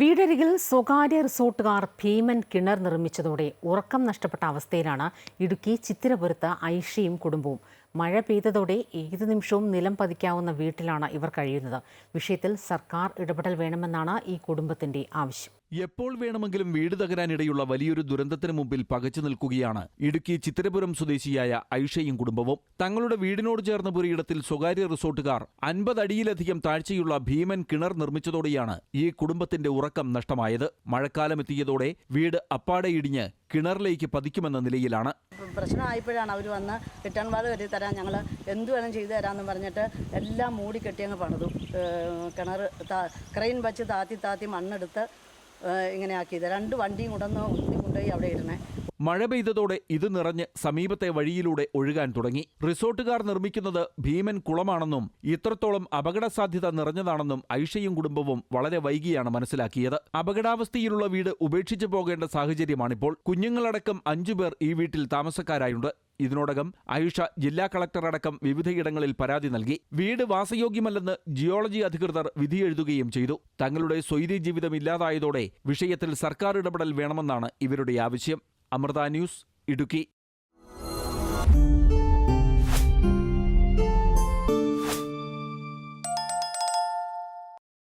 വീടരികിൽ സ്വകാര്യ റിസോർട്ടുകാർ ഭീമൻ കിണർ നിർമ്മിച്ചതോടെ ഉറക്കം നഷ്ടപ്പെട്ട അവസ്ഥയിലാണ് ഇടുക്കി ചിത്തിരപുരത്ത് ഐഷയും കുടുംബവും. മഴ പെയ്തതോടെ ഏത് നിമിഷവും നിലം പതിക്കാവുന്ന വീട്ടിലാണ് ഇവർ കഴിയുന്നത്. വിഷയത്തിൽ സർക്കാർ ഇടപെടൽ വേണമെന്നാണ് ഈ കുടുംബത്തിന്റെ ആവശ്യം. എപ്പോൾ വേണമെങ്കിലും വീട് തകരാനിടയുള്ള വലിയൊരു ദുരന്തത്തിന് മുമ്പിൽ പകച്ചു നിൽക്കുകയാണ് ഇടുക്കി ചിത്തിരപുരം സ്വദേശിയായ ഐഷയും കുടുംബവും. തങ്ങളുടെ വീടിനോട് ചേർന്ന പുരയിടത്തിൽ സ്വകാര്യ റിസോർട്ടുകാർ അൻപത് അടിയിലധികം താഴ്ചയുള്ള ഭീമൻ കിണർ നിർമ്മിച്ചതോടെയാണ് ഈ കുടുംബത്തിന്റെ ഉറക്കം നഷ്ടമായത്. മഴക്കാലം എത്തിയതോടെ വീട് അപ്പാടെ ഇടിഞ്ഞ് കിണറിലേക്ക് പതിക്കുമെന്ന നിലയിലാണ്. പ്രശ്നമായപ്പോഴാണ് അവർ വന്ന് റിട്ടേൺ വാൾ കെട്ടി തരാൻ ഞങ്ങൾ എന്ത് വേണം ചെയ്തു തരാമെന്ന് പറഞ്ഞിട്ട് എല്ലാം മൂടി കെട്ടി അങ്ങ് പണിതു. കിണർ ക്രെയിൻ വച്ച് താത്തി താത്തി മണ്ണെടുത്ത് ഇങ്ങനെ ആക്കിയത്. രണ്ട് വണ്ടിയും കൊണ്ടുവന്ന് ഉന്തി കൊണ്ടുപോയി അവിടെ ഇടണേ മഴ പെയ്തതോടെ ഇത് നിറഞ്ഞ് സമീപത്തെ വഴിയിലൂടെ ഒഴുകാൻ തുടങ്ങി. റിസോർട്ടുകാർ നിർമ്മിക്കുന്നത് ഭീമൻ കുളമാണെന്നും ഇത്രത്തോളം അപകട സാധ്യത നിറഞ്ഞതാണെന്നും ഐഷയും കുടുംബവും വളരെ വൈകിയാണ് മനസ്സിലാക്കിയത്. അപകടാവസ്ഥയിലുള്ള വീട് ഉപേക്ഷിച്ചു പോകേണ്ട സാഹചര്യമാണിപ്പോൾ. കുഞ്ഞുങ്ങളടക്കം അഞ്ചുപേർ ഈ വീട്ടിൽ താമസക്കാരായുണ്ട്. ഇതിനോടകം ആയുഷ ജില്ലാ കളക്ടറടക്കം വിവിധയിടങ്ങളിൽ പരാതി നൽകി. വീട് വാസയോഗ്യമല്ലെന്ന് ജിയോളജി അധികൃതർ വിധിയെഴുതുകയും ചെയ്തു. തങ്ങളുടെ സ്വൈര്യ ജീവിതം ഇല്ലാതായതോടെ വിഷയത്തിൽ സർക്കാർ ഇടപെടൽ വേണമെന്നാണ് ഇവരുടെ ആവശ്യം. അമൃത ന്യൂസ് ഇടുക്കി